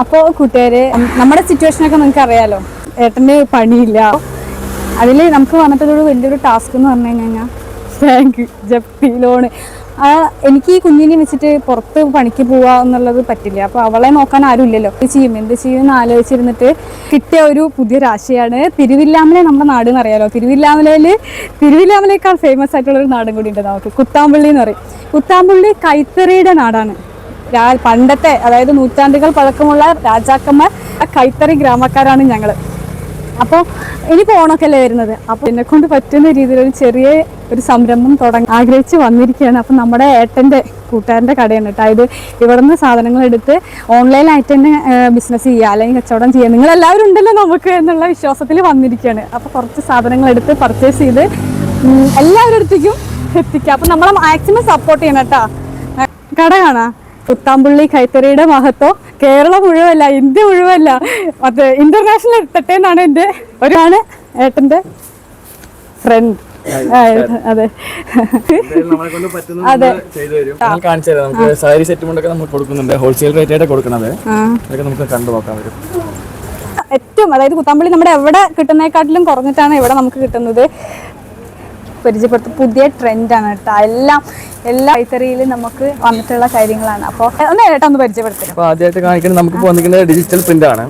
അപ്പോൾ കൂട്ടുകാര് നമ്മുടെ സിറ്റുവേഷൻ ഒക്കെ നിങ്ങൾക്ക് അറിയാലോ. ഏട്ടന് പണിയില്ല. അതിൽ നമുക്ക് വന്നിട്ടുള്ളൊരു വലിയൊരു ടാസ്ക് എന്ന് പറഞ്ഞു കഴിഞ്ഞാൽ ബാങ്ക് ജപ്തി ലോണ് എനിക്ക് ഈ കുഞ്ഞിനെ വെച്ചിട്ട് പുറത്ത് പണിക്ക് പോവുക എന്നുള്ളത് പറ്റില്ല. അപ്പോൾ അവളെ നോക്കാൻ ആരുമില്ലല്ലോ എന്ത് ചെയ്യും? എന്ത് ചെയ്യും എന്ന് ആലോചിച്ചിരുന്നിട്ട് കിട്ടിയ ഒരു പുതിയ രാശിയാണ്. തിരുവില്ലാമല നമ്മുടെ നാട് എന്ന് അറിയാലോ. തിരുവില്ലാമലയിൽ തിരുവില്ലാമലയേക്കാൾ ഫേമസ് ആയിട്ടുള്ള ഒരു നാടും കൂടി ഉണ്ട് നമുക്ക്. കുത്താമ്പള്ളി എന്ന് പറയും. കുത്താമ്പള്ളി കൈത്തറിയുടെ നാടാണ്. പണ്ടത്തെ അതായത് നൂറ്റാണ്ടുകൾ പഴക്കമുള്ള രാജാക്കന്മാർ കൈത്തറി ഗ്രാമക്കാരാണ് ഞങ്ങൾ അപ്പോൾ ഇനിയിപ്പോൾ ഓണമൊക്കെ അല്ലേ വരുന്നത്. അപ്പോൾ എന്നെ കൊണ്ട് പറ്റുന്ന രീതിയിൽ ഒരു ചെറിയ ഒരു സംരംഭം തുടങ്ങി ആഗ്രഹിച്ച് വന്നിരിക്കുകയാണ്. അപ്പം നമ്മുടെ ഏട്ടന്റെ കൂട്ടുകാരന്റെ കടയാണ് കേട്ടോ. ഇത് നിന്ന് സാധനങ്ങൾ എടുത്ത് ഓൺലൈനായിട്ട് തന്നെ ബിസിനസ് ചെയ്യുക അല്ലെങ്കിൽ കച്ചവടം ചെയ്യുക. നിങ്ങളെല്ലാവരും ഉണ്ടല്ലോ നമുക്ക് എന്നുള്ള വിശ്വാസത്തിൽ വന്നിരിക്കുകയാണ്. അപ്പോൾ കുറച്ച് സാധനങ്ങൾ എടുത്ത് പർച്ചേസ് ചെയ്ത് എല്ലാവരുടെ അടുത്തേക്കും എത്തിക്കുക അപ്പം നമ്മളെ മാക്സിമം സപ്പോർട്ട് ചെയ്യണം കേട്ടോ. കട കാണാ. പുത്താമ്പുള്ളി കൈത്തറിയുടെ മഹത്വം കേരളം മുഴുവല്ല ഇന്ത്യ മുഴുവല്ല. അത് ഇന്റർനാഷണൽ എത്തട്ടെ എന്നാണ് എന്റെ ഒരാണ് ഏട്ടന്റെ ഫ്രണ്ട് അതെ. കാണിച്ചു തരാം. നമുക്ക് സാരി നമ്മൾ കൊടുക്കുന്നുണ്ട്. ഹോൾസെയിൽ റേറ്റ് ആയിട്ട് കൊടുക്കണത് അതൊക്കെ നമുക്ക് കണ്ടു നോക്കാൻ വരും ഏറ്റവും അതായത് കുത്താമ്പള്ളി നമ്മുടെ എവിടെ കിട്ടുന്നേക്കാട്ടിലും കുറഞ്ഞിട്ടാണ് ഇവിടെ നമുക്ക് കിട്ടുന്നത്. പരിചയപ്പെടുത്തും പുതിയ ട്രെൻഡാണ് കേട്ടോ. എല്ലാം എല്ലാ കൈത്തറിയിലും നമുക്ക് വന്നിട്ടുള്ള കാര്യങ്ങളാണ്. അപ്പോൾ ഒന്ന് ഏട്ടാ ഒന്ന് പരിചയപ്പെടുത്തുക അപ്പോൾ ആദ്യമായിട്ട് കാണിക്കുന്നത് നമുക്ക് വന്നിരിക്കുന്നത് ഡിജിറ്റൽ പ്രിന്റ് ആണ്.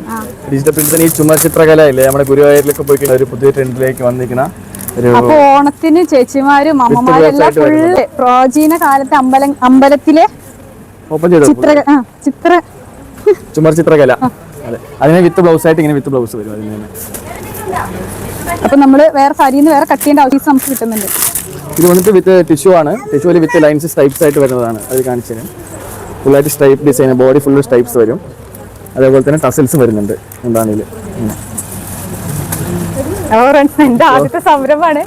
ഡിജിറ്റൽ പ്രിന്റ് ഈ ചുമർ ചിത്രകല ഇല്ലേ നമ്മുടെ ഗുരുവായൂരിലൊക്കെ പോയി ഒരു പുതിയ ട്രെൻഡിലേക്ക് വന്നിരിക്കുന്ന അപ്പോൾ അപ്പൊ ഓണത്തിന് ചേച്ചിമാരും അമ്മമാരും എല്ലാം ഫുള്ള് പ്രാചീന കാലത്തെ അമ്പലം അമ്പലത്തിലെ ചിത്ര ചിത്ര. ചുമർ ചിത്രകല. അതെ. അതിന് വിത്ത് ബ്ലൗസ് ആയിട്ട് ഇങ്ങനെ വിത്ത് ബ്ലൗസ് വരും അതിന് അപ്പൊ നമ്മൾ വേറെ സാരിയിൽ നിന്ന് വേറെ കട്ട് ചെയ്യേണ്ട ആവശ്യം നമുക്ക് കിട്ടുന്നുണ്ട്. ഇത് വന്നിട്ട് വിത്ത് ടിഷ്യൂ ആണ്. ടിഷ്യൂവിൽ വിത്ത് ലൈൻസ് സ്ട്രൈപ്സ് ആയിട്ട് വരുന്നതാണ് അത് കാണിച്ചത്. ഫുള്ളായിട്ട് stripe design body full stripes വരും. അതേപോലെ തന്നെ ടസിൽസ് വരുന്നുണ്ട് ഫ്രണ്ട്സ് എന്റെ ആദ്യത്തെ സംരംഭമാണ്.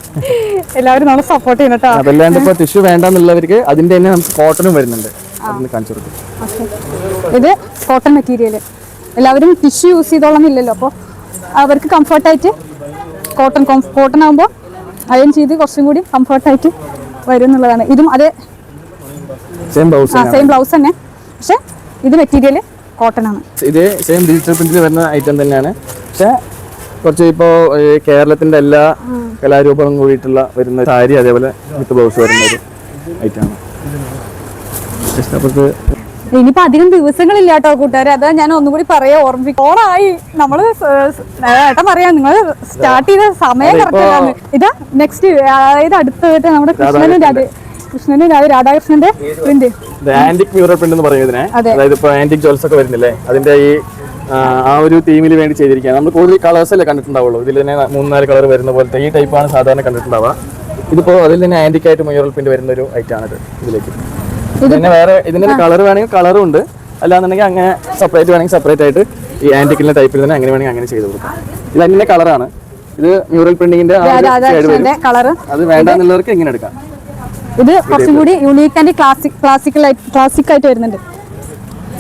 എല്ലാവരും നമ്മളെ സപ്പോർട്ട് കേട്ടോ അതല്ലാണ്ട് ഇപ്പോൾ ടിഷ്യൂ വേണ്ടെന്നുള്ളവർക്ക് അതിന്റെ തന്നെ നമുക്ക് കോട്ടനും വരുന്നുണ്ട്. കാണിച്ചു കൊടുക്കും. ഇത് കോട്ടൺ മെറ്റീരിയൽ എല്ലാവരും ടിഷ്യൂ യൂസ് ചെയ്തോളന്നില്ലല്ലോ അപ്പോൾ അവർക്ക് കംഫർട്ടായിട്ട് കോട്ടൺ കോട്ടൺ ആകുമ്പോൾ അയൺ ചെയ്ത് കുറച്ചും കൂടി കംഫർട്ടായിട്ട് വരും എന്നുള്ളതാണ്. ഇതും അതേ സെയിം ബ്ലൗസ് സെയിം ബ്ലൗസ് തന്നെ. പക്ഷെ ഇത് മെറ്റീരിയൽ കോട്ടൺ ആണ്. ഇത് സെയിം ഡിജിറ്റൽ പ്രിന്റിൽ വരുന്ന ഐറ്റം തന്നെയാണ്. പക്ഷെ കുറച്ച് ഇപ്പോൾ കേരളത്തിന്റെ എല്ലാ കലാരൂപങ്ങളും കൂടിയിട്ടുള്ള വരുന്ന സാരി അതേപോലെ വിത്ത് ബ്ലൗസ് വരുന്ന ഒരു ഐറ്റമാണ് ജസ്റ്റ് അപ്പുറത്ത് ഇനിയിപ്പോ അധികം ദിവസങ്ങളില്ല കേട്ടോ കൂട്ടുകാരെ. അതാ ഞാൻ ഒന്നുകൂടി പറയാ ഓർമ്മിപ്പിക്കും ഓണായി നമ്മൾ ഏട്ടൻ പറയാം നിങ്ങൾ സ്റ്റാർട്ട് ചെയ്ത സമയം കറക്റ്റാണ് ഇതാ നെക്സ്റ്റ് അതായത് അടുത്തായിട്ട് നമ്മുടെ കൃഷ്ണനും രാധ കൃഷ്ണനും രാധ രാധാകൃഷ്ണന്റെ പ്രിന്റ് ആന്റിക് മ്യൂറൽ പ്രിന്റ് എന്ന് പറയും ഇതിനെ. അതെ. അതായത് ഇപ്പൊ ആന്റിക് ജ്വൽസ് ഒക്കെ വരുന്നില്ലേ? അതിന്റെ ഈ ആ, ഒരു തീമിൽ വേണ്ടി ചെയ്തിരിക്കുകയാണ്. നമ്മൾ കൂടുതൽ കളേഴ്സ് അല്ലേ കണ്ടിട്ടുണ്ടാവുള്ളൂ. ഇതിൽ തന്നെ മൂന്നാൽ നാല് കളർ വരുന്ന പോലത്തെ ഈ ടൈപ്പാണ് സാധാരണ കണ്ടിട്ടുണ്ടാവുക. ഇതിപ്പോൾ അതിൽ തന്നെ ആന്റിക് ആയിട്ട് മ്യൂറൽ പ്രിന്റ് വരുന്ന ഒരു ഐറ്റം ഇതിലേക്ക്. പിന്നെ വേറെ ഇതിന്റെ കളർ വേണമെങ്കിൽ കളറും ഉണ്ട്. അല്ലാന്നുണ്ടെങ്കിൽ അങ്ങനെ സെപ്പറേറ്റ് വേണമെങ്കിൽ സെപ്പറേറ്റ് ആയിട്ട് ഈ ആന്റിക്കിന്റെ ടൈപ്പിൽ തന്നെ അങ്ങനെ വേണമെങ്കിൽ അങ്ങനെ ചെയ്ത് കൊടുക്കാം. ഇത് അതിന്റെ കളറാണ് ഇത് മ്യൂറൽ പ്രിന്റിങ്ങിന്റെ അത് വേണ്ടാന്നുള്ളവർക്ക് ഇങ്ങനെ എടുക്കാം. ഇത് കുറച്ചും കൂടി unique and classic classical classic ആയിട്ട് വരുന്നുണ്ട്.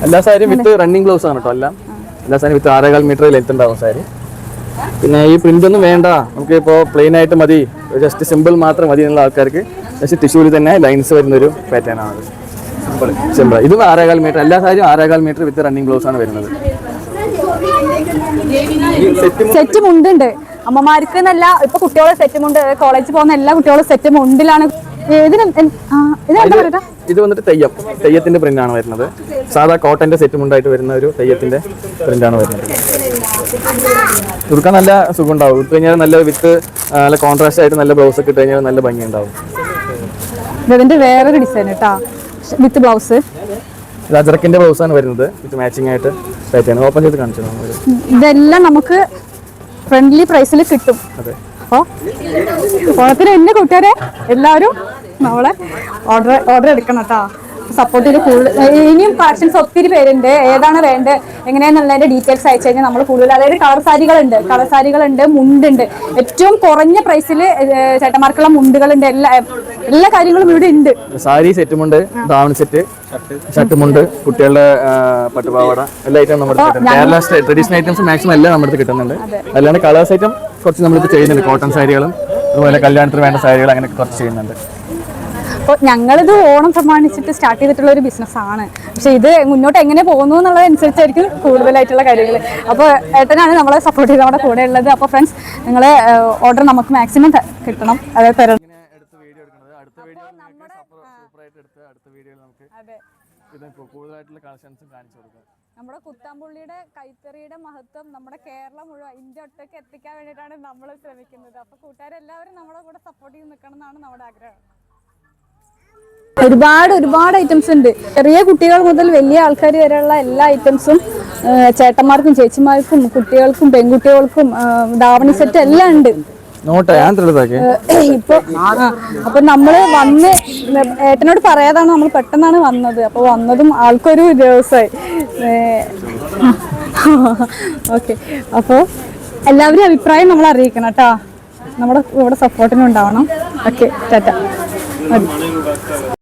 എല്ലാ സാരിയും വിത്ത് റണ്ണിങ് ഗ്ലൗസ് ആണ് കേട്ടോ എല്ലാം. എല്ലാ സാരിയും വിത്ത് ആറേകാൽ മീറ്റർ ലെങ്ത് ഉണ്ടാവും സാരി പിന്നെ ഈ പ്രിന്റ് ഒന്നും വേണ്ട. നമുക്ക് ഇപ്പോൾ പ്ലെയിൻ ആയിട്ട് മതി. ജസ്റ്റ് സിമ്പിൾ മാത്രം മതി എന്നുള്ള ആൾക്കാർക്ക്. ജസ്റ്റ് ടിഷ്യൂവിൽ തന്നെ ലൈൻസ് വരുന്ന ഒരു പാറ്റേൺ ആണ്. സിമ്പിൾ സിമ്പിൾ ഇതും ആറേകാൽ മീറ്റർ. എല്ലാ സാരിയും ആറേകാൽ മീറ്റർ വിത്ത് റണ്ണിങ് ബ്ലൗസ് ആണ് വരുന്നത്. സെറ്റ് മുണ്ടുണ്ട് അമ്മമാർക്ക് എന്നല്ല ഇപ്പൊ കുട്ടികളെ സെറ്റ് മുണ്ട് കോളേജിൽ പോകുന്ന എല്ലാ കുട്ടികളും സെറ്റ് മുണ്ടിലാണ് ആ, ഇത് വന്നിട്ട് തെയ്യം. തെയ്യത്തിന്റെ പ്രിന്റ് ആണ് വരുന്നത്. സാധാ കോട്ടന്റെ സെറ്റ് മുണ്ടായിട്ട് വരുന്ന ഒരു തെയ്യത്തിന്റെ പ്രിന്റ് ആണ് വരുന്നത്. ഉടുക്കാൻ നല്ല സുഖം ഉണ്ടാവും ഇട്ട് കഴിഞ്ഞാൽ നല്ല വിത്ത് നല്ല കോൺട്രാസ്റ്റ് ആയിട്ട് നല്ല ബ്ലൗസ് ഒക്കെ ഇട്ട് കഴിഞ്ഞാൽ നല്ല ഭംഗി ഉണ്ടാവും ഇതിന്റെ വേറൊരു ഡിസൈൻ കേട്ടാ വിത്ത് ബ്ലൗസ്. ഇത് അജറക്കിന്റെ ബ്ലൗസ് ആണ് വരുന്നത്. വിത്ത് മാച്ചിങ് ആയിട്ട് പാറ്റേൺ ഓപ്പൺ ചെയ്ത് കാണിച്ചു ഇതെല്ലാം നമുക്ക് ഫ്രണ്ട്ലി പ്രൈസിൽ കിട്ടും. അതെ. അപ്പോൾ ഓണത്തിന് എന്നെ കൂട്ടുകാരെ എല്ലാവരും നമ്മളെ ഓർഡർ ഓർഡർ എടുക്കണം കേട്ടോ. സപ്പോർട്ട് ചെയ്ത് കൂടുതൽ ഇനിയും കളക്ഷൻസ് ഒത്തിരി പേരുണ്ട്. ഏതാണ് വേണ്ടത് എങ്ങനെയാണെന്നുള്ളതിന്റെ ഡീറ്റെയിൽസ് അയച്ചു കഴിഞ്ഞാൽ നമ്മൾ കൂടുതൽ അതായത് കളർ സാരികളുണ്ട്. കളർ സാരികളുണ്ട് മുണ്ടുണ്ട്. ഏറ്റവും കുറഞ്ഞ പ്രൈസിൽ ചേട്ടന്മാർക്കുള്ള മുണ്ടുകളുണ്ട്. എല്ലാ എല്ലാ കാര്യങ്ങളും ഇവിടെ ഉണ്ട്. സാരി സെറ്റുമുണ്ട് ദാവണി സെറ്റ് ഷർട്ടുമുണ്ട് കുട്ടികളുടെ പട്ടുപാവാട എല്ലാ ഐറ്റം നമ്മുടെ കേരള ട്രഡീഷണൽ ഐറ്റംസ് മാക്സിമം എല്ലാം നമ്മുടെ കിട്ടുന്നുണ്ട്. അല്ലാണ്ട് കളേഴ്സ് ഐറ്റം കുറച്ച് നമ്മളിപ്പോൾ ചെയ്യുന്നുണ്ട്. കോട്ടൺ സാരികളും അതുപോലെ കല്യാണത്തിന് വേണ്ട സാരികളും അങ്ങനെ കുറച്ച് ചെയ്യുന്നുണ്ട്. അപ്പോൾ ഞങ്ങളിത് ഓണം പ്രമാണിച്ചിട്ട് സ്റ്റാർട്ട് ചെയ്തിട്ടുള്ള ഒരു ബിസിനസ് ആണ്. പക്ഷെ ഇത് മുന്നോട്ട് എങ്ങനെ പോകുന്നു എന്നുള്ളതനുസരിച്ചായിരിക്കും കൂടുതലായിട്ടുള്ള കാര്യങ്ങൾ അപ്പോൾ ഏട്ടനാണ് നമ്മളെ സപ്പോർട്ട് ചെയ്ത് നമ്മുടെ കൂടെ ഉള്ളത്. അപ്പോൾ ഫ്രണ്ട്സ് നിങ്ങൾ ഓർഡർ നമുക്ക് മാക്സിമം കിട്ടണം. അതായത് തരണം ഇങ്ങനെ എടുത്ത് വീഡിയോ എടുക്കുന്നത് അടുത്ത വീഡിയോ സൂപ്പറായിട്ട് എടുത്ത് അടുത്ത വീഡിയോയിൽ നമുക്ക് അതെ. ഇത് കൂടുതലായിട്ടുള്ള കളക്ഷൻസും കാണിച്ചു കൊടുക്കാം. നമ്മുടെ കുത്താമ്പുള്ളിയുടെ കൈത്തറിയുടെ മഹത്വം നമ്മുടെ കേരളം മുഴുവൻ ഇന്ത്യ ഒട്ടൊക്കെ എത്തിക്കാൻ വേണ്ടിയിട്ടാണ് നമ്മൾ ശ്രമിക്കുന്നത്. അപ്പോൾ കൂട്ടുകാരെല്ലാവരും നമ്മളെ കൂടെ സപ്പോർട്ട് ചെയ്ത് നിൽക്കണം എന്നാണ് നമ്മുടെ ആഗ്രഹം. ഒരുപാട് ഒരുപാട് ഐറ്റംസ് ഉണ്ട്. ചെറിയ കുട്ടികൾ മുതൽ വലിയ ആൾക്കാർ വരെയുള്ള എല്ലാ ഐറ്റംസും ചേട്ടന്മാർക്കും ചേച്ചിമാർക്കും കുട്ടികൾക്കും പെൺകുട്ടികൾക്കും ധാവണി സെറ്റ് എല്ലാം ഉണ്ട്. ഇപ്പൊ അപ്പൊ നമ്മൾ വന്ന് ഏട്ടനോട് പറയാതാണ് നമ്മൾ പെട്ടെന്നാണ് വന്നത്. അപ്പൊ വന്നതും ആൾക്കൊരു ദിവസമായി ഓക്കെ. അപ്പോൾ എല്ലാവരും അഭിപ്രായം നമ്മൾ അറിയിക്കണം കേട്ടോ. നമ്മുടെ ഇവിടെ സപ്പോർട്ടിനുണ്ടാവണം okay tata. I have a.